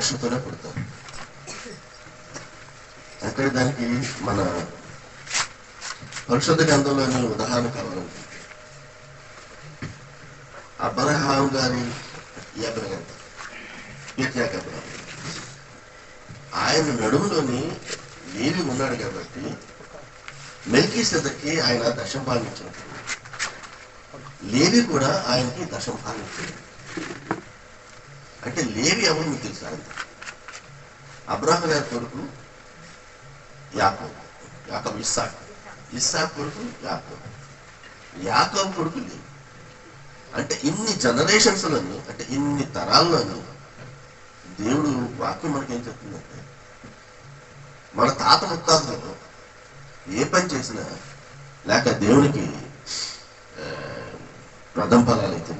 తల్లిదండ్రుల పుడతారు దానికి మన పరిశుద్ధ గ్రంథంలోని ఉదాహరణ కావాలంటే అబ్రహాం గారి ఈ ఆయన నడుములోని లేవి ఉన్నాడు కాబట్టి మెల్కీ సెదకి ఆయన దశం పాలించాడు. లేవి కూడా ఆయనకి దశం పాలించాడు. ఏవి ఎవరు మీకు తెలుసా? అంత అబ్రాహం గారి కొడుకు యాకోబు. యాకబ్ ఇస్సాక్. ఇస్సాక్ కొడుకు యాకో యాకబ్ కొడుకు లేవు అంటే ఇన్ని జనరేషన్స్లోను అంటే ఇన్ని తరాల్లోను దేవుడు వాక్యం మనకేం చెప్తుందంటే మన తాత ముత్తాతలు ఏ పని చేసినా లేక దేవునికి ప్రథం ప్రథమ ఫలాలు అయితే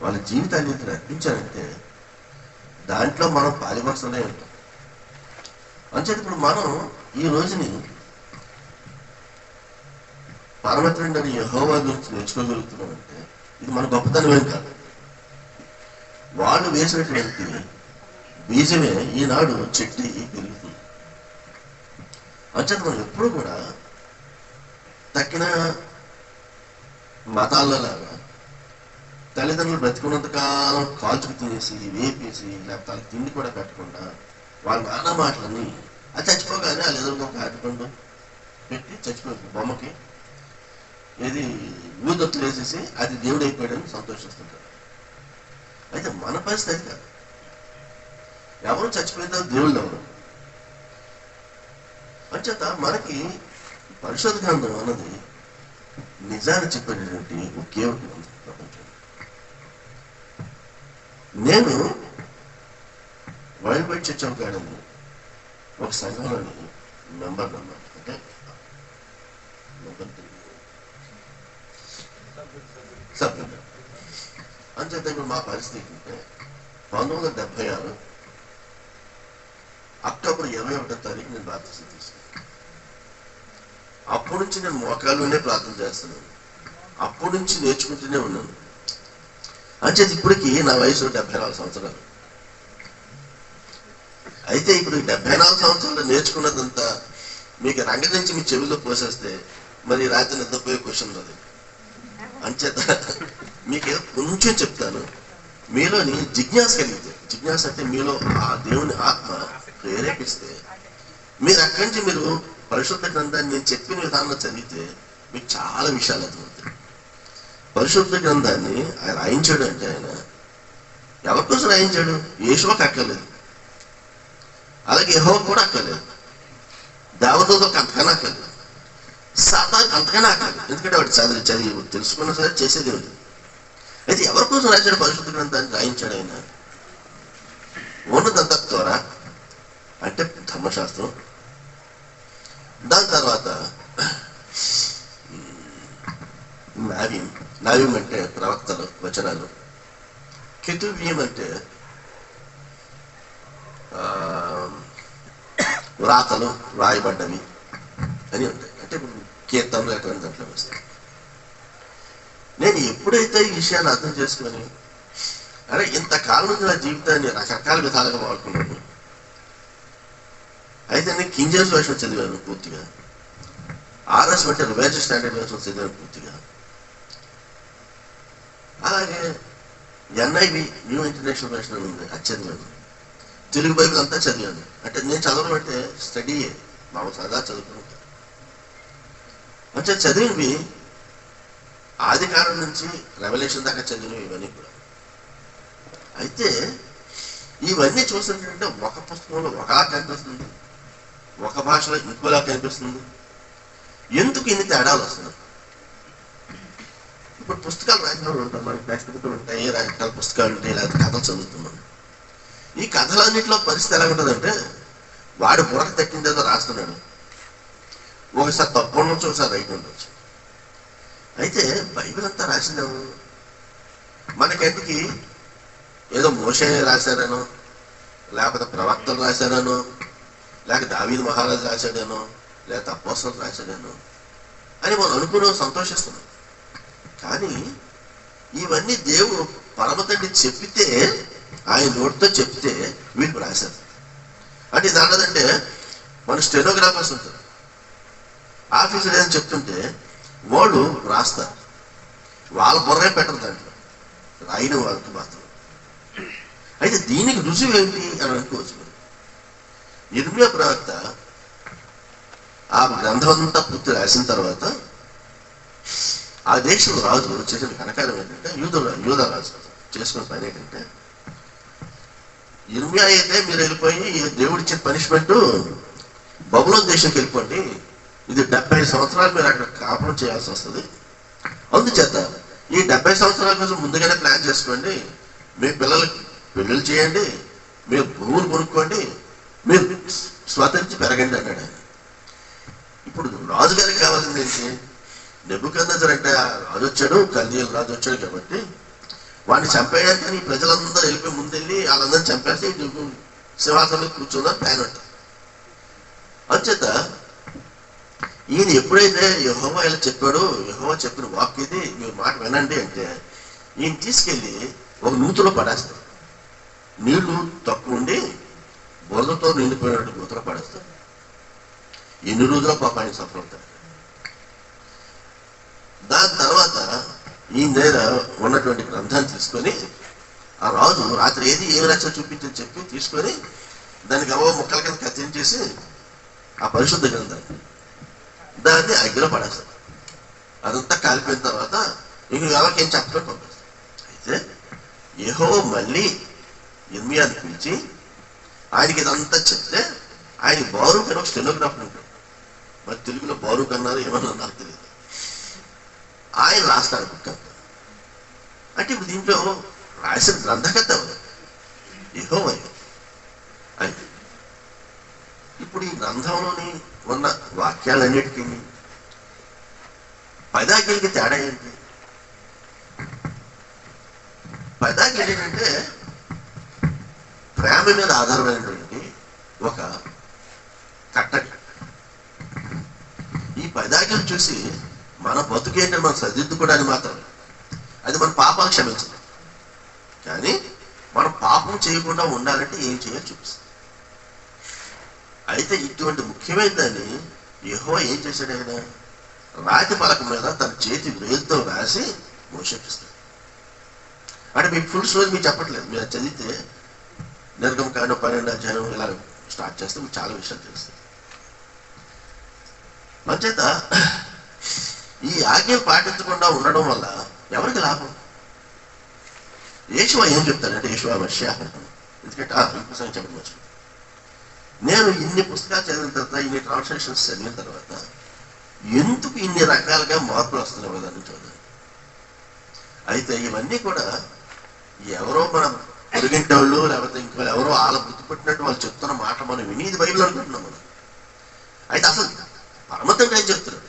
వాళ్ళ జీవితాన్ని అయితే అర్పించారంటే దాంట్లో మనం పాలిభక్షలే ఉంటాం. అంచేది ఇప్పుడు మనం ఈ రోజుని పరమతండ్రి యహోవా గురించి నేర్చుకోగలుగుతున్నామంటే ఇది మన గొప్పతనం ఏం కాదు. వాళ్ళు వేసినటువంటి బీజమే ఈనాడు చెట్టి పెరుగుతుంది. అంచేత మనం ఎప్పుడు కూడా తక్కిన మతాలలాగా తల్లిదండ్రులు బ్రతికున్నంత కాలం కాల్చుకు తినేసి వేపేసి లేకపోతే వాళ్ళకి తిండి కూడా పెట్టకుండా వాళ్ళ నాన్న మాటలని అది చచ్చిపోగానే వాళ్ళు ఎదురుగా ఒక అరటిపండు పెట్టి చచ్చిపోయింది బొమ్మకి. ఏది ఊదొత్తులు వేసేసి అది దేవుడు అయిపోయాడని సంతోషిస్తుంటారు. అయితే మన పరిస్థితి అది కాదు. ఎవరు చచ్చిపోయిన దేవుళ్ళు ఎవరు? అంచేత మనకి పరిశోధ గ్రంథం అన్నది నిజాన్ని చెప్పేటటువంటి ఒకే ఒక గ్రంథం. నేను వరల్డ్ వైడ్ చర్చ్ ఆఫ్ ఒక సంఘంలోని మెంబర్ మెంబర్. అంటే మెంబర్ అంచేత ఇప్పుడు మా పరిస్థితి అంటే పంతొమ్మిది వందల డెబ్బై ఆరు అక్టోబర్ ఇరవై ఒకటో తారీఖు నేను బాధ్యత తీసుకున్నాను. అప్పటి నుంచి నేను మోకాళ్ళునే ప్రార్థన చేస్తున్నాను. అప్పటి నుంచి నేర్చుకుంటూనే ఉన్నాను. అంచేది ఇప్పటికి నా వయసు డెబ్బై నాలుగు సంవత్సరాలు. అయితే ఇప్పుడు డెబ్బై నాలుగు సంవత్సరాలు నేర్చుకున్నదంతా మీకు రంగదించి మీ చెవిలో పోసేస్తే మరి రాత్రి నిద్రపోయే క్వశ్చన్ అది అంచేత మీకు కొంచెం చెప్తాను. మీలోని జిజ్ఞాస కలిగితే జిజ్ఞాస అంటే మీలో ఆ దేవుని ఆత్మ ప్రేరేపిస్తే మీరు అక్కడి నుంచి మీరు పరిశుద్ధ గ్రంథాన్ని నేను చెప్పిన విధానంలో చదివితే మీకు చాలా విషయాలు అర్థమవుతాయి. పరిశుద్ధ గ్రంథాన్ని ఆయన రాయించాడు అంటే ఆయన ఎవరి కోసం రాయించాడు యేషువకు అక్కర్లేదు. అలాగే యహో కూడా అక్కర్లేదు. దేవతలకు అంతకన్నా అక్కర్లేదు. సాతానికి అంతకన్నా అక్కర్లేదు. ఎందుకంటే వాడు చదివి చదివి తెలుసుకున్నా సరే చేసేది ఉంది అయితే ఎవరి కోసం రాయించాడు పరిశుద్ధ గ్రంథాన్ని రాయించాడు ఆయన? ఉన్నదంతా ద్వారా అంటే ధర్మశాస్త్రం. దాని తర్వాత నావ్యం నావ్యం అంటే ప్రవక్తలు వచనాలు. కెతువ్యం అంటే వ్రాతలు రాయబడ్డవి అని ఉంటాయి. అంటే ఇప్పుడు కీర్తనలు అటువంటి దాంట్లో వస్తాయి. నేను ఎప్పుడైతే ఈ విషయాన్ని అర్థం చేసుకొని అరే ఇంతకాలం నుంచి నా జీవితాన్ని రకరకాల విధాలుగా వాడుకున్నాను. అయితే నేను కింజర్స్ జేమ్స్ చదివాను పూర్తిగా. ఆర్ఎస్ అంటే రివైజ్ స్టాండర్డ్ వర్షన్ చదివాను పూర్తిగా. అలాగే ఎన్ఐవి న్యూ ఇంటర్నేషనల్ వర్షన్ అని ఉంది అది చదివాను. తెలుగు బైబిల్ అంతా చదివాను. అంటే నేను చదవడం అంటే స్టడీ మాకు సరదా చదువుకుంటా అంటే చదివినవి ఆది కాలం నుంచి రెవల్యూషన్ దాకా చదివినవి ఇవన్నీ కూడా. అయితే ఇవన్నీ చూస్తుంటే ఒక పుస్తకంలో ఒకలా కనిపిస్తుంది ఒక భాషలో ఇంకోలా కనిపిస్తుంది ఎందుకు ఇన్ని తేడాలు వస్తున్నాయి? ఇప్పుడు పుస్తకాలు రాసిన వాళ్ళు ఉంటారు మనకి టెక్స్ట్ ఉంటాయి రకరకాల పుస్తకాలు ఉంటాయి లేకపోతే కథలు చదువుతున్నాం ఈ కథలన్నింటిలో పరిస్థితి ఎలా ఉంటుందంటే వాడు బుర్ర తట్టిందేదో రాస్తున్నాడు. ఒకసారి తప్పు ఉండొచ్చు ఒకసారి రైట్ ఉండొచ్చు. అయితే బైబిల్ అంతా రాసిందేమో మనకెందుకు? ఏదో మోసే రాశారనో లేకపోతే ప్రవక్తలు రాశారనో లేక దావీద్ మహారాజు రాశాడేనో లేకపోతే అపోసలు రాశాడేనో అని మనం అనుకున్నాం సంతోషిస్తున్నాం. కానీ ఇవన్నీ దేవుడు పరమతండ్రి చెప్పితే ఆయన నోటితో చెప్తే వీళ్ళు రాశారు. అంటే ఇది అన్నదంటే మన స్టెనోగ్రాఫర్స్ ఉంటారు. ఆఫీసర్ ఏం చెప్తుంటే వాళ్ళు రాస్తారు. వాళ్ళ బుర్రే పెట్టరు దాంట్లో. రాయిన వాళ్ళకి మాత్రం. అయితే దీనికి రుజువు ఏంటి అని అనుకోవచ్చు మనం. నిర్మయ ప్రవక్త ఆ గ్రంథం అంతా పూర్తి రాసిన తర్వాత ఆ దేశం రాజు చేసిన కనకారం ఏంటంటే యూద యూద రాజు చేసుకున్న పని ఏంటంటే ఇర్మియా అయితే మీరు వెళ్ళిపోయి దేవుడు ఇచ్చిన పనిష్మెంట్ బబులోన్ దేశంకి వెళ్ళిపోండి. ఇది డెబ్బై సంవత్సరాలు మీరు అక్కడ కాపురం చేయాల్సి వస్తుంది. అందుచేత ఈ డెబ్బై సంవత్సరాల కోసం ముందుగానే ప్లాన్ చేసుకోండి. మీ పిల్లలకి పెళ్ళిళ్ళు చేయండి. మీరు భూములు కొనుక్కోండి. మీరు స్వతంత్రించి పెరగండి అన్నాడు ఇప్పుడు రాజుగారికి కావాల్సింది ఏంటి? నెబ్బుకందర్ అంటే అది రాజు వచ్చాడు కన్యలు రాజు వచ్చాడు కాబట్టి వాడిని చంపేయడానికి కానీ ప్రజలందరూ వెళ్ళిపోయి ముందెళ్ళి వాళ్ళందరూ చంపేస్తే ఇటు సింహాసనం కూర్చున్నా ప్లాన్ ఉంటుంది అంచేత ఈయన ఎప్పుడైతే యహోవా ఇలా చెప్పాడు యహోవా చెప్పిన వాక్ ఇది మీరు మాట వినండి అంటే ఈయన తీసుకెళ్ళి ఒక నూతులో పడేస్తాడు. నీళ్ళు తక్కువ ఉండి బురదతో నిండిపోయినట్టు నూతులో పడేస్తాడు. ఎన్ని రోజుల పాపానికి ఆయన అవుతాడు దాని తర్వాత ఈయన దగ్గర ఉన్నటువంటి గ్రంథాన్ని తీసుకొని ఆ రాజు రాత్రి ఏది ఏమి రచన చూపించని చెప్పి తీసుకొని దానికి అవో ముక్కల కింద కత్తిరించేసి ఆ పరిశుద్ధ గ్రంథాన్ని దాన్ని అగ్గిలో పడేస్తాడు అదంతా కాలిపోయిన తర్వాత ఇంక ఎవరికి ఏం చెప్పడం పంపిస్తాడు అయితే ఏహో మళ్ళీ ఇర్మియాని పిలిచి ఆయనకి ఇదంతా చెప్తే ఆయన బారూక్ అని ఒక స్టెనోగ్రాఫర్ ఉంటాడు. మరి తెలుగులో బారూక్ అన్నారు ఏమన్నా నాకు తెలియదు. ఆయన రాస్తాడు బుక్ అంతా అంటే ఇప్పుడు దీంట్లో రాసిన గ్రంథకర్త ఎవరు యెహోవాయే ఆయన ఇప్పుడు ఈ గ్రంథంలోని ఉన్న వాక్యాలన్నిటికీ పదాకిలకి తేడా ఏంటి? పదాకిలు ఏంటంటే ప్రేమ మీద ఆధారమైనటువంటి ఒక కట్టడి. ఈ పదాకిలు చూసి మన బతుకేంటి మనం సరిదిద్దుకోవడానికి మాత్రమే అది మన పాపం క్షమించదు. కానీ మనం పాపం చేయకుండా ఉండాలంటే ఏం చేయాలో చూపిస్తుంది. అయితే ఇటువంటి ముఖ్యమైన దాన్ని యహో ఏం చేశాడు ఆయన? రాతి పలక మీద తన చేతి వేలుతో రాసి మోషకిస్తాడు అంటే మీ ఫుల్ స్టోరీ మీరు చెప్పట్లేదు. మీరు చదివితే నిర్గమ కాండ పన్నెండు అధ్యాయం ఇలా స్టార్ట్ చేస్తే మీకు చాలా విషయాలు తెలుస్తాయి. మంచేత ఈ ఆజ్ఞలు పాటించకుండా ఉండడం వల్ల ఎవరికి లాభం? యేషువా ఏం చెప్తానంటే యేషువా మష్య ఎందుకంటే ఆ, పుస్తకం చెప్పడం వచ్చింది నేను ఇన్ని పుస్తకాలు చదివిన తర్వాత ఇన్ని ట్రాన్స్లేషన్స్ చదివిన తర్వాత ఎందుకు ఇన్ని రకాలుగా మార్పులు వస్తున్నాయి దాన్ని చూద్దాం. అయితే ఇవన్నీ కూడా ఎవరో మన పొరుగింటి వాళ్ళు లేకపోతే ఇంకో ఎవరో వాళ్ళ గుర్తుపెట్టినట్టు వాళ్ళు చెప్తున్న మాట మనం విని ఇది బైబిల్ అనుకుంటున్నాం మనం. అయితే అసలు పరమతంగా ఏం చెప్తున్నాడు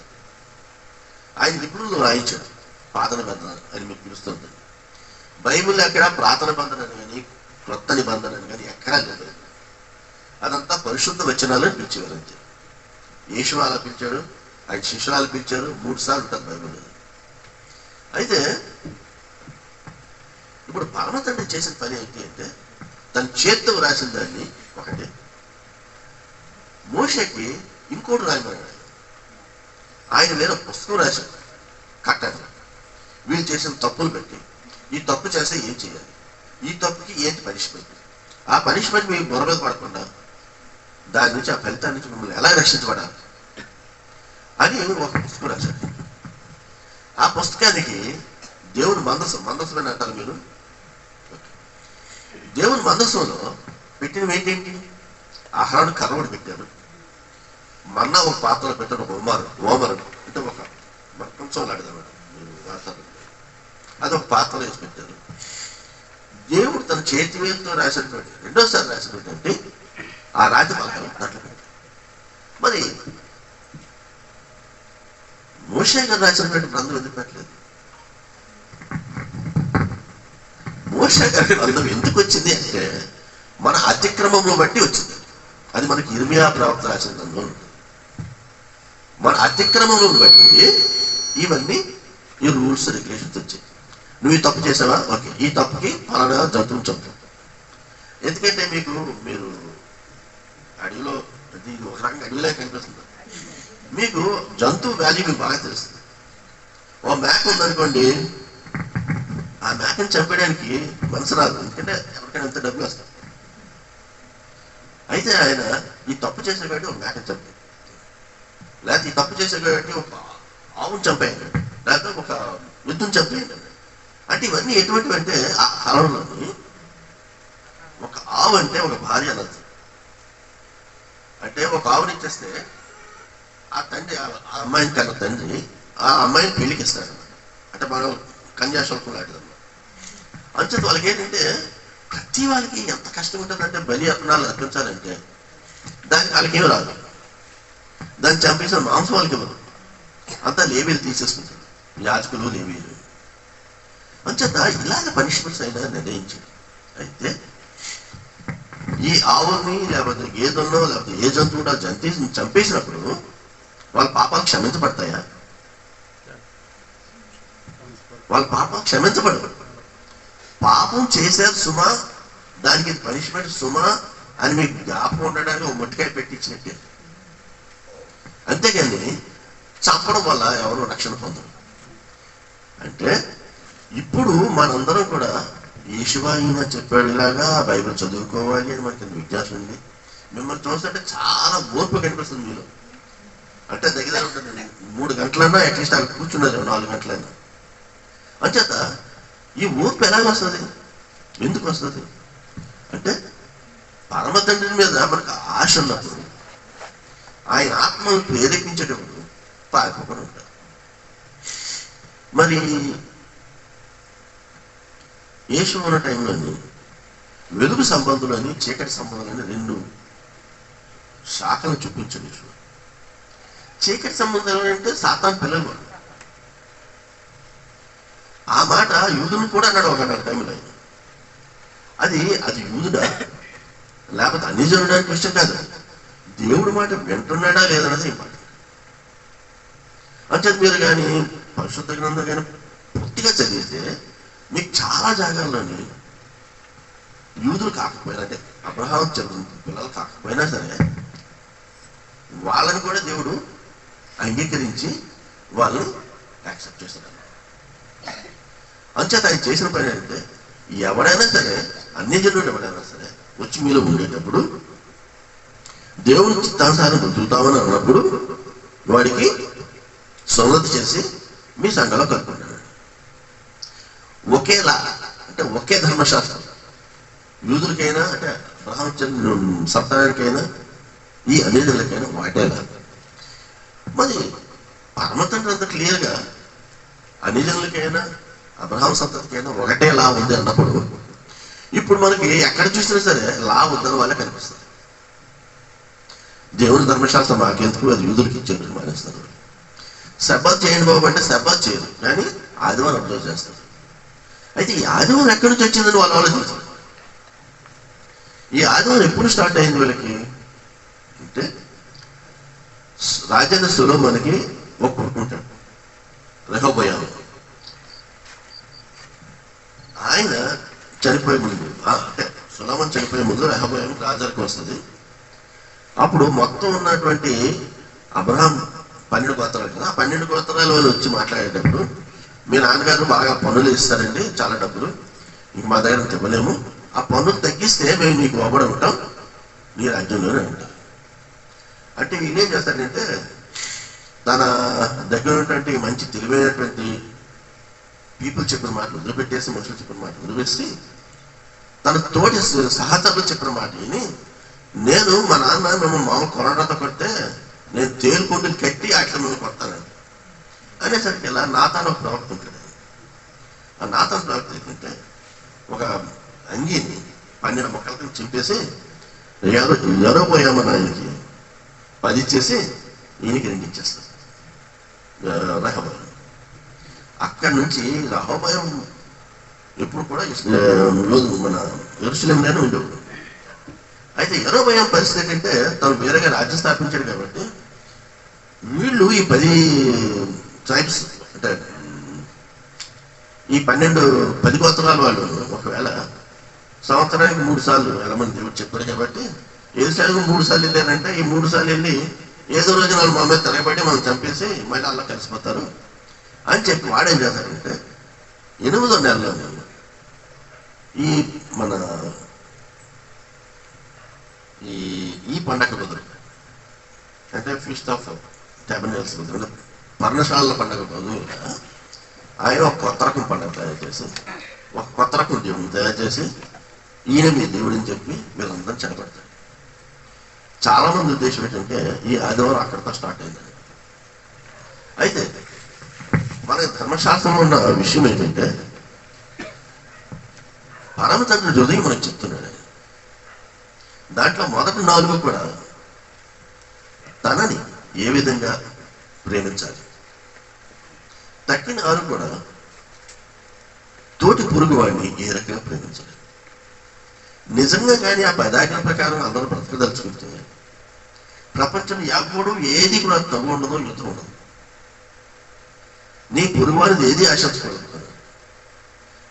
ఆయన నిపుణులు రాయించాడు. పాత నిబంధన అని మీకు పిలుస్తుంది. బైబిల్ ఎక్కడ ప్రార్థన బంధనని కానీ క్రొత్త నిబంధన కానీ ఎక్కడా లేదు. అదంతా పరిశుద్ధ వచనాలని పిలిచేవారు అంతే. యేసు అలా పిలిచాడు ఆయన శిష్యురాలు పిలిచారు మూడు సార్లు ఉంటుంది బైబిల్ అయితే ఇప్పుడు పరమ తండ్రి చేసిన పని ఏంటి అంటే తన చేత్తో రాసిన దాన్ని ఒకటి. మోషకి ఇంకోటి రాయమన్నాడు. ఆయన మీద పుస్తకం రాశారు కట్టారు. వీళ్ళు చేసిన తప్పులు పెట్టి ఈ తప్పు చేస్తే ఏం చేయాలి? ఈ తప్పుకి ఏంటి పనిష్మెంట్ ఆ పనిష్మెంట్ మీ బుర్ర మీద పడకుండా దాని నుంచి ఆ ఫలితాన్ని నుంచి మిమ్మల్ని ఎలా రక్షించబడాలి? అని ఒక పుస్తకం రాశాడు ఆ పుస్తకానికి దేవుని మందస్సు మందస్సు అని అంటారు మీరు? దేవుని మందస్సులో పెట్టినవి ఏంటేంటి ఆహారాన్ని కర్రవాడు పెట్టాను మన్నా ఒక పాత్రలో పెట్టడం ఉమారు ఓమరు అంటే ఒక మన కొంచెం లాడదన్నమాట అది ఒక పాత్రలో వేసి పెట్టారు. దేవుడు తన చేతి వేలతో రాసినటువంటి రెండోసారి రాసినటువంటి ఆ రాతి దాంట్లో పెట్టారు. మరి మోషే గారు రాసినటువంటి గ్రంథం ఎందుకు పెట్టలేదు? మోషే గారి గ్రంథం ఎందుకు వచ్చింది అంటే మన అతిక్రమంలో బట్టి వచ్చింది. అది మనకి ఇర్మియా ప్రవక్త రాసిన గ్రంథం. అతిక్రమంలోని బట్టి ఇవన్నీ ఈ రూల్స్ రెగ్యులేషన్స్ వచ్చాయి. నువ్వు ఈ తప్పు చేసావా? ఓకే. ఈ తప్పుకి ఫలానా జంతువులు చంపు ఎందుకంటే మీకు మీరు అడవిలో అది ఒక రకంగా అడవిలో కనిపిస్తుంది. మీకు జంతువు వాల్యూ మీకు బాగా తెలుస్తుంది. ఓ మేక ఉందనుకోండి ఆ మేకను చంపేయడానికి మనసు రాదు. ఎందుకంటే ఎవరికైనా ఎంత డబ్బులు వస్తాయి. అయితే ఆయన ఈ తప్పు చేసే కాబట్టి ఒక మేకను చంపాడు లేకపోతే ఈ తప్పు చేసే ఒక ఆవును చంపేయండి. లేకపోతే ఒక యుద్ధం చంపేయండి. అంటే ఇవన్నీ ఎటువంటివి అంటే ఆ కాలంలోని ఒక ఆవు అంటే ఒక భార్య అన్నది. అంటే ఒక ఆవుని ఇచ్చేస్తే ఆ తండ్రి ఆ అమ్మాయిని కన్న తండ్రి ఆ అమ్మాయిని పెళ్ళికి ఇస్తాడు అంటే మనం కన్యాశుల్కం లాంటిది అంచేత వాళ్ళకి ఏంటంటే ప్రతి వాళ్ళకి ఎంత కష్టం ఉంటుందంటే బలి అర్పణాలు అర్పించాలంటే దానికి వాళ్ళకి ఏమి రాదు. దాన్ని చంపేసిన మాంసం వాళ్ళకి ఇవ్వరు అంతా లేవీలు తీసేసుకుంటారు. యాజకులు లేవీలు. అంచేత ఇలాగ పనిష్మెంట్స్ అయినా నిర్ణయించాడు అయితే ఈ ఆవుని లేకపోతే గేదెల్లో లేకపోతే ఏ జంతువు కూడా జంతేసి చంపేసినప్పుడు వాళ్ళ పాపాలు క్షమించబడతాయా? వాళ్ళ పాపం క్షమించబడదు పాపం చేశారు సుమా దానికి పనిష్మెంట్ సుమా అని మీకు జ్ఞాపకం ఉండడానికి ఒక మొట్టికాయ పెట్టించినట్టే. అంతేగాని చంపడం వల్ల ఎవరు రక్షణ పొందరు. అంటే ఇప్పుడు మనందరం కూడా ఈశువాయిన చెప్పేలాగా బైబిల్ చదువుకోవాలి అని మనకి విజ్ఞాస ఉంది. మిమ్మల్ని చూస్తుంటే చాలా ఓర్పు కనిపిస్తుంది మీలో. అంటే దగ్గర ఉంటుంది. మూడు గంటలన్నా అట్లీస్ట్ అక్కడ కూర్చున్నారు నాలుగు గంటలైనా. అంచేత ఈ ఓర్పు ఎలాగ వస్తుంది? ఎందుకు వస్తుంది? అంటే పరమ తండ్రి మీద మనకు ఆశ ఉన్నప్పుడు ఆయన ఆత్మను ప్రేరేపించడం పారిపోకుండా ఉంటారు మరి యేసు ఉన్న టైంలోని వెలుగు సంబంధులని చీకటి సంబంధులని రెండు శాఖలు చూపించండి చీకటి సంబంధాలు అంటే సాతాన్ పిల్లలు. ఆ మాట యూదుని కూడా అన్నాడు ఒక టైంలో అది అది యూదుడా? లేకపోతే అన్ని జనుడా క్వశ్చన్ కాదు. దేవుడి మాట వింటున్నాడా లేదన్నది మాట. అంటే మీరు కానీ పరిశుద్ధ గ్రంథం కానీ పూర్తిగా చదివితే మీకు చాలా జాగాల్లోని యూదులు కాకపోయినా అంటే అబ్రహాం చదువు పిల్లలు కాకపోయినా సరే వాళ్ళని కూడా దేవుడు అంగీకరించి వాళ్ళు యాక్సెప్ట్ చేస్తున్నారు అంచేత ఆయన చేసిన పని అంటే ఎవడైనా సరే అన్ని జనుడు ఎవడైనా సరే వచ్చి మీలో ఉండేటప్పుడు దేవుని చిత్తానుసారం బ్రతుకుతామని అన్నప్పుడు వాడికి సున్నతి చేసి మీ సంఘంలో కలుపుకుంటాడు. ఒకేలా అంటే ఒకే ధర్మశాస్త్రం. యూదులకైనా అంటే బ్రహ్మచర్య సప్తానికైనా ఈ అన్నిటికైనా వాటేలా మరి పరమతండ్రి అంత క్లియర్గా అన్ని జనులకైనా అబ్రహాం సంతతికైనా ఒకటేలా ఉంది అన్నప్పుడు ఇప్పుడు మనకి ఎక్కడ చూసినా సరే లా ఉందని వాళ్ళే కనిపిస్తుంది దేవుని ధర్మశాస్త్రం మాకెందుకు అది యూదులకి ఇచ్చేందుకు మానేస్తారు. సబ్బాత్ చేయండి బాబు అంటే సబ్బాత్ చేయరు కానీ ఆదివారం అబ్జర్వ్ చేస్తారు. అయితే ఈ ఆదివారం ఎక్కడి నుంచి వచ్చిందని వాళ్ళు ఆలోచించారు. ఈ ఆదివారం ఎప్పుడు స్టార్ట్ అయింది వీళ్ళకి? అంటే రాజేంద్ర సులో మనకి ఒక కొడుకుంటాడు ఆయన చనిపోయే ముందు ఆ, సులభం చనిపోయే ముందు రెహోబయాం రాజానికి వస్తుంది. అప్పుడు మొత్తం ఉన్నటువంటి అబ్రహాం పన్నెండు గోత్రాలు కదా ఆ పన్నెండు గోత్రాల వాళ్ళు వచ్చి మాట్లాడేటప్పుడు మీ నాన్నగారు బాగా పనులు ఇస్తారండి చాలా డబ్బులు. ఇంక మా దగ్గర ఇవ్వలేము ఆ పనులు తగ్గిస్తే మేము నీకు లోబడి ఉంటాం మీ రాజ్యంలోనే ఉంటాం. అంటే వీళ్ళేం ఏం చేస్తాడంటే తన దగ్గర ఉన్నటువంటి మంచి తెలివైనటువంటి పీపుల్ చెప్పిన మాటలు వదిలిపెట్టేసి మనుషులు చెప్పిన మాటలు వదిలిపెట్టి తన తోటి సహచరులు చెప్పిన మాట విని నేను మా నాన్న మిమ్మల్ని మామూలు కొరడాతో కొడితే నేను తేలుకుంటుని కట్టి అట్లా మిమ్మల్ని కొడతానండి అనేసరికి ఇలా నాతాను ఒక ప్రవక్త ఉంటాడు. ఆ నాతాను ప్రవక్త ఏంటంటే ఒక అంగీని పన్నెండు మొక్కలకి చింపేసి ఎవరో ఎవరో పోయామని ఆయనకి పది ఇచ్చేసి ఈయనకి రెండు ఇచ్చేస్తారు రహభయం అక్కడి నుంచి రహభయం ఎప్పుడు కూడా మన ఎరుసలేంలోనే ఉండేవాడు. అయితే ఎరోభయం పరిస్థితి ఏంటంటే తను వేరేగా రాజ్యం స్థాపించాడు కాబట్టి వీళ్ళు ఈ పది ట్రైబ్స్ అంటే ఈ పన్నెండు పది గోత్రాల వాళ్ళు ఒకవేళ సంవత్సరానికి మూడు సార్లు వెళ్ళమని దేవుడు చెప్పాడు కాబట్టి ఏసాగు మూడు సార్లు వెళ్ళారంటే ఈ మూడు సార్లు వెళ్ళి ఏదో రోజు వాళ్ళు మా మీద తిరగబడి మనం చంపేసి మళ్ళీ అలా కలిసిపోతారు అని చెప్పి వాడేం చేశారంటే ఎనిమిదో నెలలో ఈ మన ఈ ఈ పండగ కుదరదు అంటే ఫీస్ట్ ఆఫ్ టెబనల్స్ కుదరదు పర్ణశాలల పండగ బదులుగా ఆయన ఒక కొత్త రకం పండగ తయారు చేసి ఒక కొత్త రకం దేవుడిని తయారు చేసి ఈయన మీ దేవుడిని చెప్పి వీళ్ళందరూ చెడబడతారు చాలా మంది ఉద్దేశం ఏంటంటే ఈ ఆదివారం అక్కడితో స్టార్ట్ అయింది అయితే మన ధర్మశాస్త్రంలో ఉన్న విషయం ఏంటంటే పరమ తండ్రి హృదయం మనకు చెప్తున్నాడు. దాంట్లో మొదటి నాలుగు కూడా తనని ఏ విధంగా ప్రేమించాలి? తక్కిన ఆరు కూడా తోటి పురుగు వాడిని ఏ రకంగా ప్రేమించాలి? నిజంగా కానీ ఆ పదాజ్ఞల ప్రకారం అందరూ బ్రతకదలుచుకుంటే ప్రపంచం యాభోడు ఏది కూడా తగు ఉండదు యుద్ధం ఉండదు. నీ పొరుగువానిది ఏది ఆశించకూడదు.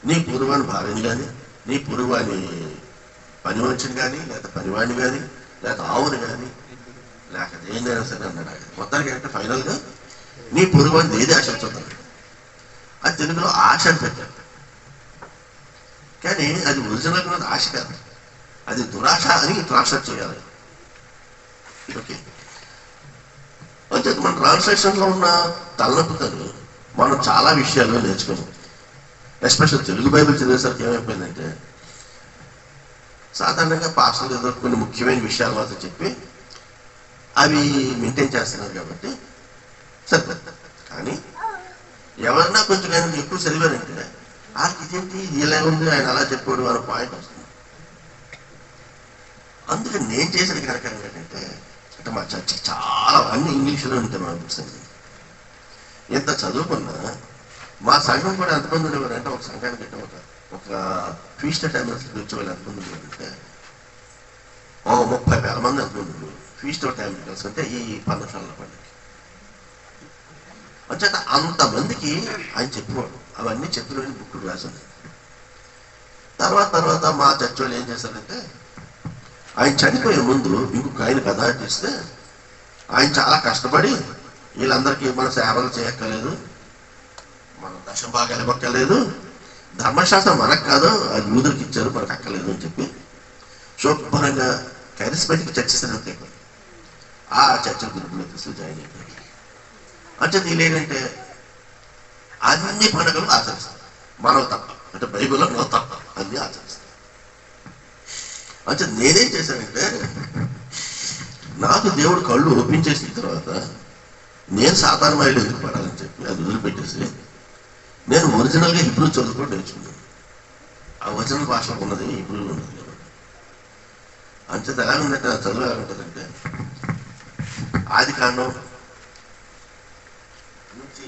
నీ పొరుగువాని భార్యని కానీ నీ పొరుగువాని పని మనిషిని కానీ లేకపోతే పనివాడిని కానీ లేకపోతే ఆవుని కానీ లేకపోతే ఏందైనా సరే అన్నాడు ఆయన. మొత్తానికి అంటే ఫైనల్గా నీ పొరుగువానిది ఏది ఆశించొద్దు అది తెలుగులో ఆశ అని పెట్టారు. కానీ అది ఒరిజినల్ ఉన్నది ఆశ కాదు. అది దురాశ అని ట్రాన్స్లేట్ చేయాలి. ఓకే. అంటే మన ట్రాన్స్లేషన్లో ఉన్న తలనొప్పుతారు మనం చాలా విషయాలు నేర్చుకున్నాం. ఎస్పెషల్ తెలుగు బైబిల్ చదివేసరికి ఏమైపోయిందంటే సాధారణంగా పాస్టర్లు ఏదో కొన్ని ముఖ్యమైన విషయాలు మాత్రం చెప్పి అవి మెయింటైన్ చేస్తున్నారు కాబట్టి సరిపోతుంది. కానీ ఎవరన్నా కొంచెం ఆయన ఎక్కువ చదివారంటే వాళ్ళకి ఇదేంటి? ఇలా ఉంది? ఆయన అలా చెప్పాడు అనే పాయింట్ వస్తుంది. అందుకని నేను చేసిన కార్యక్రమం ఏంటంటే అంటే మా చర్చ చాలా అన్ని ఇంగ్లీష్లో ఉంటాయి మన బుక్స్ అన్ని ఎంత చదువుకున్నా మా సంఘం కూడా ఎంతమంది ఉండేవారు అంటే ఒక సంఘానికి అంటే ఒక ఒక ఫీస్ట్ టైమ్స్ వచ్చే వాళ్ళు ఎంతమంది అంటే ఓ ముప్పై వేల మంది ఎంతమంది ఉండేవారు ఫీస్ట్ టైం అంటే ఈ పన్నశాల పండుగ అంచేత అంతమందికి ఆయన చెప్పేవాడు. అవన్నీ చెప్పిన బుక్కులు రాసింది తర్వాత తర్వాత మా చర్చ వాళ్ళు ఏం చేశారంటే ఆయన చనిపోయే ముందు ఇంకొక ఆయన కథ చేస్తే ఆయన చాలా కష్టపడి వీళ్ళందరికీ మన సేవలు చేయక్కర్లేదు మన దశ బాగా ఇవ్వక్కర్లేదు ధర్మశాస్త్రం మనకు కాదు అది యూదులకు ఇచ్చారు మనకు అక్కర్లేదు అని చెప్పి. శుభ్రంగా కరిస్మెటిక్ చర్చ ఆ చర్చ గ్రూప్లో తీసుకుని జాయిన్ అయిపోయారు. అంటే దీని ఏంటంటే అన్ని పండుగలు ఆచరిస్తాం మనం తప్ప అంటే బైబిల్లో నో తప్ప అన్ని ఆచరిస్తాం అంటే నేనేం చేశానంటే నాకు దేవుడు కళ్ళు ఓపెన్ చేసిన తర్వాత నేను సాధారణ మైలు ఎందుకు పడాలని చెప్పి అది వదిలిపెట్టేసి నేను ఒరిజినల్గా హిబ్రూ చదువుకోవడం నేర్చుకున్నాను ఆ ఒరిజినల్ భాష ఉన్నది హిబ్రూలో ఉన్నది. కాబట్టి అంచేత ఎలా ఉందంటే ఆ చదువు ఎలా ఉంటుందంటే ఆది కాండం నుంచి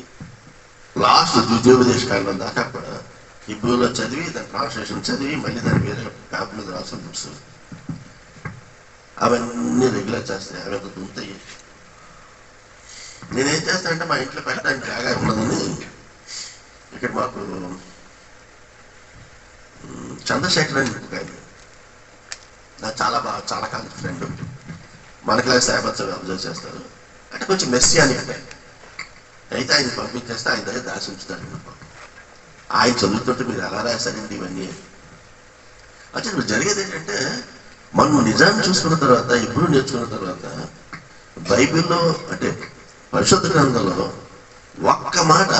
లాస్ట్ ద్వితీయోపదేశ కాండం దాకా కూడా హిబ్రూలో చదివి దాని ట్రాన్స్లేషన్ చదివి మళ్ళీ దాని వేరే పేపర్ మీద రాసిన బుక్స్ అవన్నీ రెగ్యులర్ చేస్తాయి అవి ఒక గుంతయ్యి నేనేం చేస్తానంటే మా ఇంట్లో పెట్టడానికి జాగా ఉన్నదని ఇక్కడ మాకు చంద్రశేఖర్ అని ఒక ఆయన. నాకు చాలా బాగా చాలా కాలం ఫ్రెండ్ మనకిలాగా సైబర్ అబ్జర్వ్ చేస్తారు అంటే కొంచెం మెస్సీ అని అంటే. అయితే ఆయన పంపించేస్తే ఆయన దగ్గర దాచి ఉంచుతాడు ఆయన చదువుతుంటే మీరు ఎలా రాశారండి ఇవన్నీ? అంటే ఇప్పుడు జరిగేది ఏంటంటే మనం నిజాన్ని చూసుకున్న తర్వాత ఇప్పుడు నేర్చుకున్న తర్వాత బైబిల్లో అంటే పరిశుద్ధ గ్రంథంలో ఒక్క మాట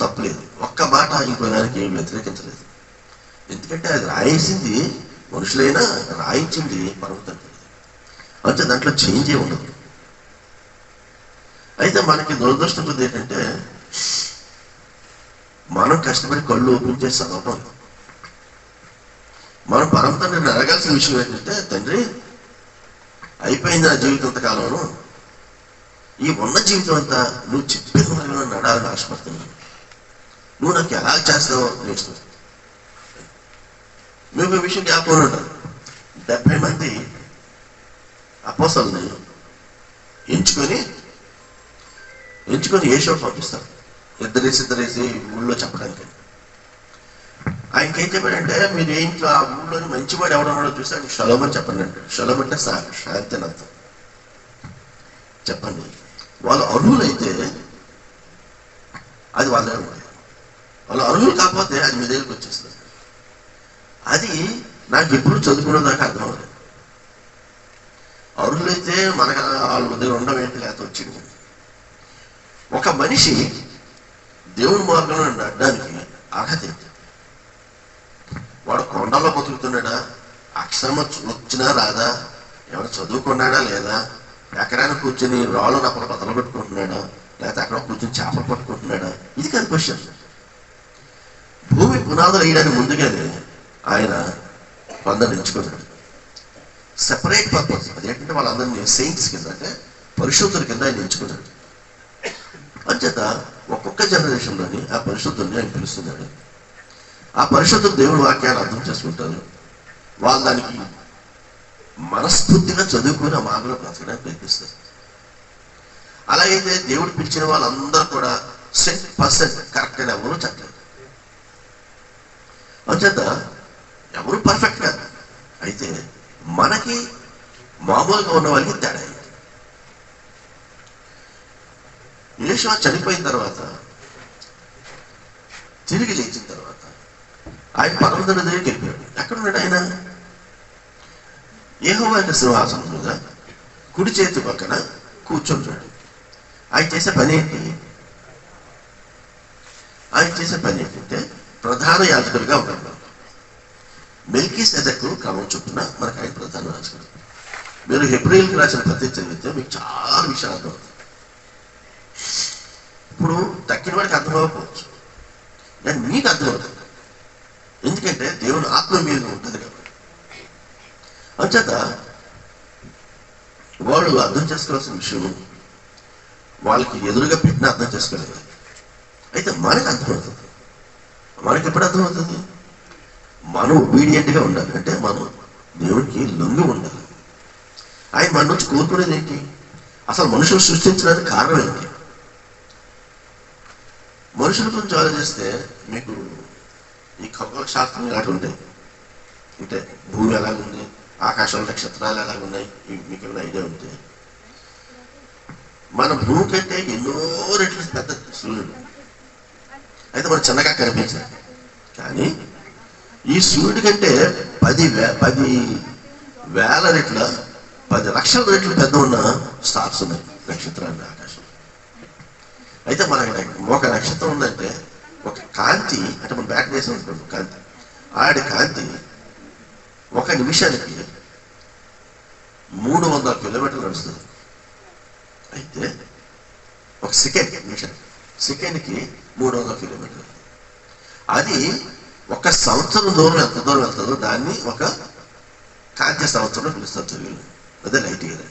తప్పలేదు ఒక్క మాట ఇంకో దానికి ఏం వ్యతిరేకించలేదు. ఎందుకంటే అది రాయేసింది మనుషులైనా రాయించింది పర్వతం అంటే దాంట్లో చేంజే ఉండదు. అయితే మనకి దురదృష్టం కొద్ది ఏంటంటే మనం కష్టపడి కళ్ళు ఓపెన్ చేసి చదవటం మనం పరమ తండ్రిని అడగాల్సిన విషయం ఏంటంటే తండ్రి అయిపోయింది నా జీవితం కాలంలో ఈ ఉన్న జీవితం అంతా నువ్వు చెప్పిన నడాలని ఆశపడుతున్నాను. నువ్వు నాకు ఎలా చేస్తావు నేర్చుకో మీకు ఈ విషయం జ్ఞాపకం ఉంటారు డెబ్బై మంది అపోసల్ని ఎంచుకొని ఎంచుకొని ఏషో పంపిస్తారు ఇద్దరేసి ఇద్దరేసి ఊళ్ళో చెప్పడానికి ఆయనకి ఏం చెప్పాడంటే మీరు ఇంట్లో ఆ ఊళ్ళోని మంచివాడు ఎవడన్నాడో చూస్తే ఆయన షలోమ్ అని చెప్పండి అంటే షలోమ్ అంటే శాంతి అని అర్థం చెప్పండి వాళ్ళు అర్హులైతే అది వాళ్ళే ఉంటుంది వాళ్ళు అర్హులు కాకపోతే అది మీ దగ్గరికి వచ్చేస్తుంది. అది నాకు ఎప్పుడు చదువుకున్న దాకా అర్థం అవ్వలేదు. అర్హులైతే మనకు వాళ్ళ దగ్గర ఉండడం ఏంటి లేకపోతే వచ్చింది. ఒక మనిషి దేవుని మార్గంలో నడడానికి అర్హత ఏంటి? వాడు కొండలో బతుకుతున్నాడా? అక్షరమ వచ్చినా రాదా? ఎవరు చదువుకున్నాడా లేదా? ఎక్కడైనా కూర్చొని రాళ్ళు అక్కడ బదలు పెట్టుకుంటున్నాడా లేకపోతే అక్కడ కూర్చొని చేపలు పట్టుకుంటున్నాడా? ఇది కాదు క్వశ్చన్. భూమి పునాదులు వేయడానికి ముందుగానే ఆయన కొందరు ఎంచుకున్నాడు సెపరేట్ పర్పస్ అదేంటంటే వాళ్ళందరినీ సెయింట్స్ కింద అంటే పరిశుద్ధుల కింద ఆయన ఎంచుకున్నాడు అంచేత ఒక్కొక్క జనరేషన్లోని ఆ పరిశుద్ధుల్ని ఆయన పిలుస్తున్నాడు. ఆ పరిశుద్ధులు దేవుడు వాక్యాన్ని అర్థం చేసుకుంటారు వాళ్ళు దానికి మనస్ఫూర్తిగా చదువుకుని ఆ మార్గంలో బ్రతకడానికి ప్రయత్నిస్తారు. అలాగైతే దేవుడు పిలిచిన వాళ్ళందరూ కూడా సెంట్ పర్సెంట్ కరెక్ట్ అయిన ఎవరు చెప్పలేదు అంచేత ఎవరు పర్ఫెక్ట్ కాదు అయితే మనకి మామూలుగా ఉన్న వాళ్ళకి తేడా అయింది చనిపోయిన తర్వాత తిరిగి లేచిన తర్వాత ఆయన పర్వతం దగ్గరికి వెళ్ళిపోయాడు. ఎక్కడ ఉన్నాడు ఆయన? ఏహో ఆయన సింహాసనం మీద కుడి చేతి పక్కన కూర్చుంటాడు. ఆయన చేసే పని ఏంటి? ఆయన చేసే పని ఏంటంటే ప్రధాన యాజకుడిగా ఉన్నాడు మెల్కీ సెదక్ క్రమం చొప్పున మనకు ఆయన ప్రధాన యాజకుడు మీరు హెబ్రిల్కి రాసిన పత్రిక చదివితే మీకు చాలా విషయాలు అర్థమవుతుంది ఇప్పుడు తక్కిన వాడికి అర్థం అవ్వకపోవచ్చు కానీ మీకు అర్థమవుతుంది. ఎందుకంటే దేవుని ఆత్మ మీద ఉంటుంది కాబట్టి. అంచేత వాళ్ళు అర్థం చేసుకోవాల్సిన విషయం వాళ్ళకి ఎదురుగా పెట్టిన అర్థం చేసుకోలేదు అయితే మనకు అర్థమవుతుంది. మనకి ఎప్పుడు అర్థమవుతుంది? మనం ఒబీడియంట్గా ఉండాలి. అంటే మనం దేవునికి లొంగి ఉండాలి. ఆయన మన నుంచి కోరుకునేది ఏంటి? అసలు మనుషులు సృష్టించడానికి కారణం ఏంటి? మనుషుల గురించి ఆలోచిస్తే మీకు ఈ ఖగోళ శాస్త్రం ఇలాంటి ఉంటాయి. అంటే భూమి ఎలాగుంది? ఆకాశంలో నక్షత్రాలు ఎలాగున్నాయి? ఇవి మీకు ఏమైనా ఐడియా ఉంటే. మన భూమి కంటే ఎన్నో రెట్లు పెద్ద సూర్యుడు. అయితే మనం చిన్నగా కనిపించదు. కానీ ఈ సూర్యుడి కంటే పది వే పది వేల రెట్ల పది లక్షల రెట్లు పెద్ద ఉన్న స్టార్స్ ఉన్నాయి నక్షత్రాన్ని ఆకాశం. అయితే మనకి ఒక నక్షత్రం ఉందంటే ఒక కాంతి అంటే మనం బ్యాక్ వేసి ఉంటుంది కాంతి. ఆడి కాంతి ఒక నిమిషానికి మూడు వందల కిలోమీటర్లు నడుస్తుంది. అయితే ఒక సెకండ్ నిమిషం. సెకండ్కి మూడు వందల కిలోమీటర్లు అది ఒక సంవత్సరం దూరం ఎంత దూరం వెళ్తుందో దాన్ని ఒక కాంత్య సంవత్సరంలో పిలుస్తారు చదువులు అదే లైట్ ఇయర్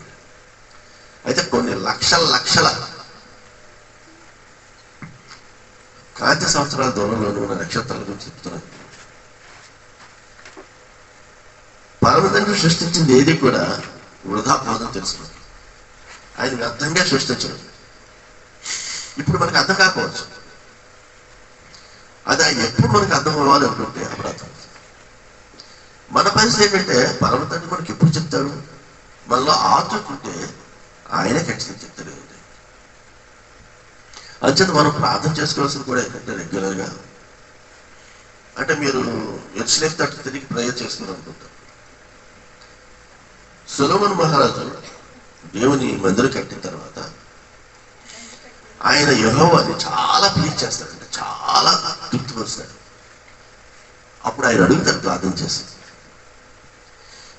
అయితే కొన్ని లక్షల లక్షల కాంతి సంవత్సరాల దూరంలో ఉన్న నక్షత్రాల గురించి చెప్తున్నాను. పరమతండ్రి సృష్టించింది ఏది కూడా వృధా పోదని తెలుసుకున్నాం ఆయన వ్యర్థంగా సృష్టించడం. ఇప్పుడు మనకు అర్థం కాకపోవచ్చు. అది ఆ ఎప్పుడు మనకు అర్థం అవ్వాలి అనుకుంటే అపరాధం మన పరిస్థితి ఏంటంటే పర్వతాన్ని మనకి ఎప్పుడు చెప్తాడు మనలో ఆతృత ఉంటే ఆయనే ఖచ్చితంగా చెప్తాడు. అంచేత మనం ప్రార్థన చేసుకోవాల్సింది కూడా ఏంటంటే రెగ్యులర్గా అంటే మీరు ఎక్స్లేఫ్ తట్టు తిరిగి ప్రేయర్ చేస్తున్నారు అనుకుంటారు సులభన్ మహారాజు దేవుని మందిరం కట్టిన తర్వాత ఆయన యహోవాని చాలా ప్లీజ్ చేస్తాడు. చాలా తృప్తిపరుస్తాడు అప్పుడు ఆయన అడుగుతాడు ప్రార్థన చేసి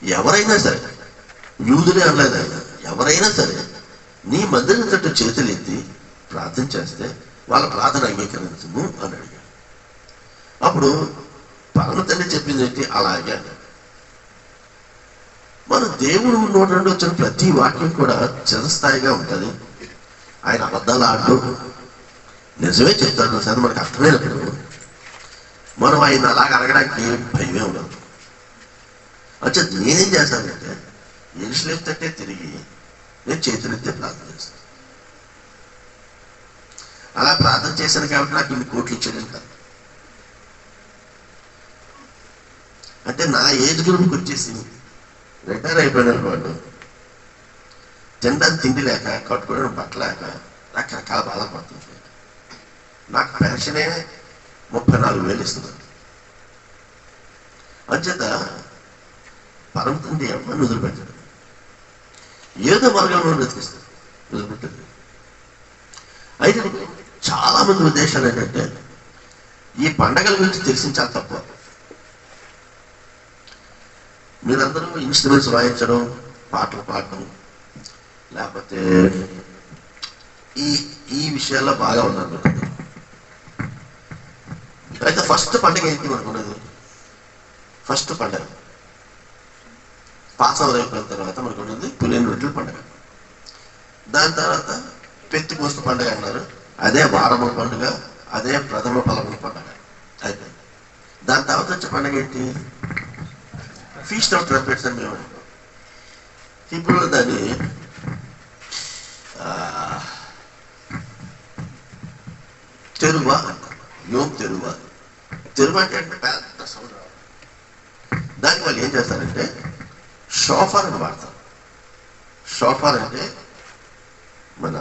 ఎవరైనా సరే యూదులే అనలేదు ఆయన. ఎవరైనా సరే నీ మందిరం తట్టు చేతులు ఎత్తి ప్రార్థన చేస్తే వాళ్ళ ప్రార్థన అంగీకరించము అని అడిగాడు. అప్పుడు పరమ తండ్రి చెప్పింది ఏంటి? అలాగే మన దేవుడు నోట నుండి వచ్చిన ప్రతి వాక్యం కూడా చిరస్థాయిగా ఉంటుంది. ఆయన అబద్ధాలు ఆడటం నిజమే చెప్తాడు సార్ మనకు అర్థమే లేదు. మనం ఆయన అలాగ అడగడానికి భయమే ఉండదు. అచ్చా నేనేం చేశానంటే ఎరుసలేం తట్టే తిరిగి నేను చేతులెత్తే ప్రార్థన చేస్తాను. అలా ప్రార్థన చేశాను కాబట్టి నాకు ఇన్ని కోట్లు ఇచ్చాడని అంటే నా ఏజ్ గ్రూప్కి వచ్చేసి రిటైర్ అయిపోయిన వాళ్ళు తినడానికి తిండి లేక కట్టుకోవడానికి బట్ట లేక రకరకాల బాధపడుతుంది నాకు పెన్షనే ముప్పై నాలుగు వేలు ఇస్తున్నారు. అంచేత పరమ తండ్రి ఎవరిని వదిలిపెట్టాడు ఏదో మార్గంలో బ్రతికిస్తాడు వదిలిపెట్టాడు అయితే చాలా మంది ఉద్దేశాలు ఏంటంటే ఈ పండగల గురించి తెలిసించాలి చాలా మీరందరూ ఇన్స్ట్రుమెంట్స్ వాయించడం పాటలు పాడడం లేకపోతే ఈ ఈ విషయాల్లో బాగా ఉన్నారు ఫస్ట్ పండుగ ఏంటి మనకున్నది ఫస్ట్ పండుగ. పాస్ అయిపోయిన తర్వాత మనకు ఉన్నది పులియన్ రొట్టెల పండుగ. దాని తర్వాత పెత్తి కోస్తు పండుగ అన్నారు. అదే వారమ పండుగ అదే ప్రథమ ఫలముల పండగ. అయిపోయింది. దాని తర్వాత వచ్చే పండుగ ఏంటి? ఫీస్ట్ ఆఫ్ ట్రంపెట్స్ అని మేము ఇప్పుడు దాన్ని తెరువ యోగ యోమ్ తెరువ? తెరువ అంటే పెద్ద సౌండ్ రావాలి. దానికి వాళ్ళు ఏం చేస్తారంటే షోఫార్ అని వాడతారు. షోఫార్ అంటే మన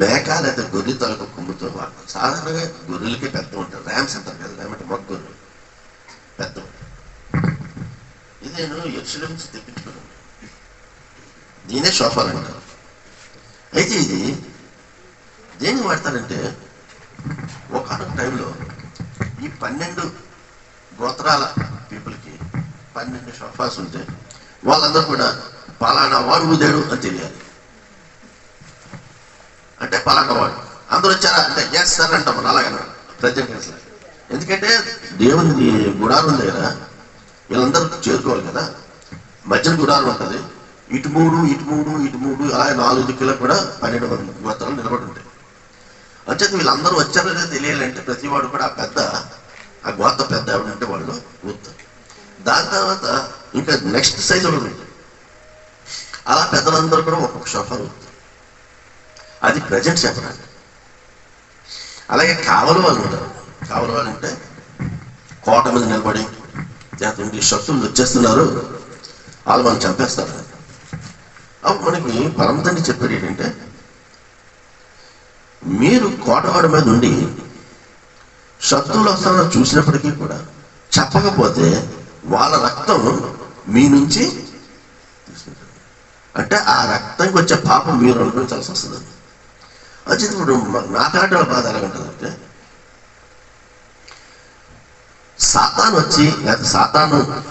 మేక లేదా గొర్రె తలకు కొమ్ముతో వాడతారు. సాధారణంగా గొర్రెలకి పెద్ద ఉంటారు. ర్యామ్స్ అంటారు కదా ర్యామ్ అంటే మొక్క గొర్రెలు. పెద్ద ఇది నేను యక్షుల నుంచి తెప్పించుకున్నాను. దీనే షోఫార్ అంటారు అయితే ఇది దేన్ని వాడతారంటే ఒకనొక టైంలో ఈ పన్నెండు గోత్రాల పీపుల్కి పన్నెండు షఫాస్ ఉంటే వాళ్ళందరూ కూడా పలానా వాడు ఊదాడు అని తెలియాలి. అంటే పలానా వాడు. అందరూ వచ్చారా? అంటే ఎస్ సార్ అంటాం మనం అలాగన? ప్రత్యేక ఎందుకంటే దేవుని గుడారం దగ్గర వీళ్ళందరూ చేరుకోవాలి కదా. మధ్యన గుడారం ఉంటుంది. ఇటు మూడు ఇటు మూడు ఇటు మూడు అలాగే నాలుగు దిక్కులకు కూడా పన్నెండు మంది గోత్రాలు నిలబడి ఉంటాయి. వచ్చేది వీళ్ళందరూ వచ్చారో లేదో తెలియాలంటే ప్రతి వాడు కూడా ఆ పెద్ద ఆ గోత పెద్ద ఎవడంటే వాళ్ళు కూర్చు దాని తర్వాత ఇంకా నెక్స్ట్ సైజ్ ఉంది. అలా పెద్దలందరూ కూడా ఒక్కొక్క షోఫర్ అది ప్రజెంట్ చెప్పడానికి అలాగే కావలి వాళ్ళు ఉంటారు కావలి వాళ్ళు అంటే కోట మీద నిలబడి లేకపోతే శత్రువులు వచ్చేస్తున్నారు. వాళ్ళు మనం చంపేస్తారు. అప్పుడు మనకి పరమతండి చెప్పాడు ఏంటంటే మీరు కోటవాడి మీద ఉండి శత్రువులు వస్తారని చూసినప్పటికీ కూడా చెప్పకపోతే వాళ్ళ రక్తం మీ నుంచి అంటే ఆ రక్తంకి వచ్చే పాపం మీరు అనుభవించాల్సి వస్తుంది. అది ఇప్పుడు నాకాటం బాధ ఎలా సాతాన్ వచ్చి లేకపోతే సాతాను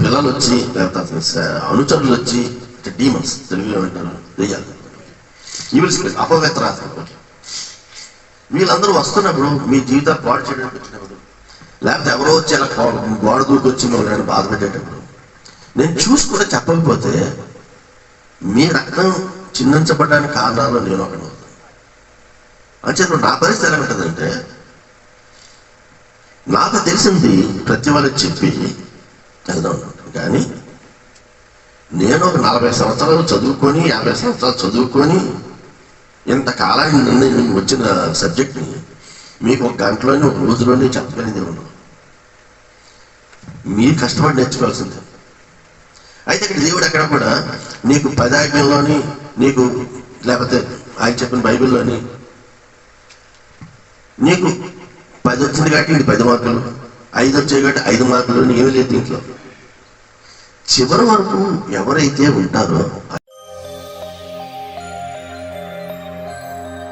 పిల్లలు వచ్చి లేకపోతే అనుచరులు వచ్చి డీమన్స్ తెలుగులో అంటారు దెయ్యాలు. ఈవిల్ స్పిరిట్ అపవిత్ర వీళ్ళందరూ వస్తున్నప్పుడు మీ జీవితాలు పాడు చేయడానికి వచ్చినప్పుడు లేకపోతే ఎవరో వచ్చి అలా గోడ దూకొచ్చి మిమ్మల్ని బాధ పెట్టేటప్పుడు నేను చూసి కూడా చెప్పకపోతే మీ రక్తం చిందించబడడానికి కారణాలు నేను ఒకటి అంటే నా పరిస్థితి ఎలా ఉంటుందంటే నాకు తెలిసింది ప్రతి వాళ్ళకి చెప్పి వెళ్దాం కానీ నేను ఒక నలభై సంవత్సరాలు చదువుకొని యాభై సంవత్సరాలు చదువుకొని ఇంతకాలానికి నిన్న మీకు వచ్చిన సబ్జెక్ట్ని మీకు ఒక గంటలోనే ఒక రోజులోనే చెప్పగలిగింది ఉండదు మీరు కష్టపడి నేర్చుకోవాల్సిందే. అయితే ఇక్కడ దేవుడు అక్కడ కూడా నీకు పదాజ్ఞంలోని నీకు లేకపోతే ఆయన చెప్పిన బైబిల్లోని నీకు పది వచ్చింది కాబట్టి ఇది పది మార్కులు ఐదు వచ్చాయి కాబట్టి ఐదు మార్కులు ఏమీ లేదు దీంట్లో. చివరి వరకు ఎవరైతే ఉంటారో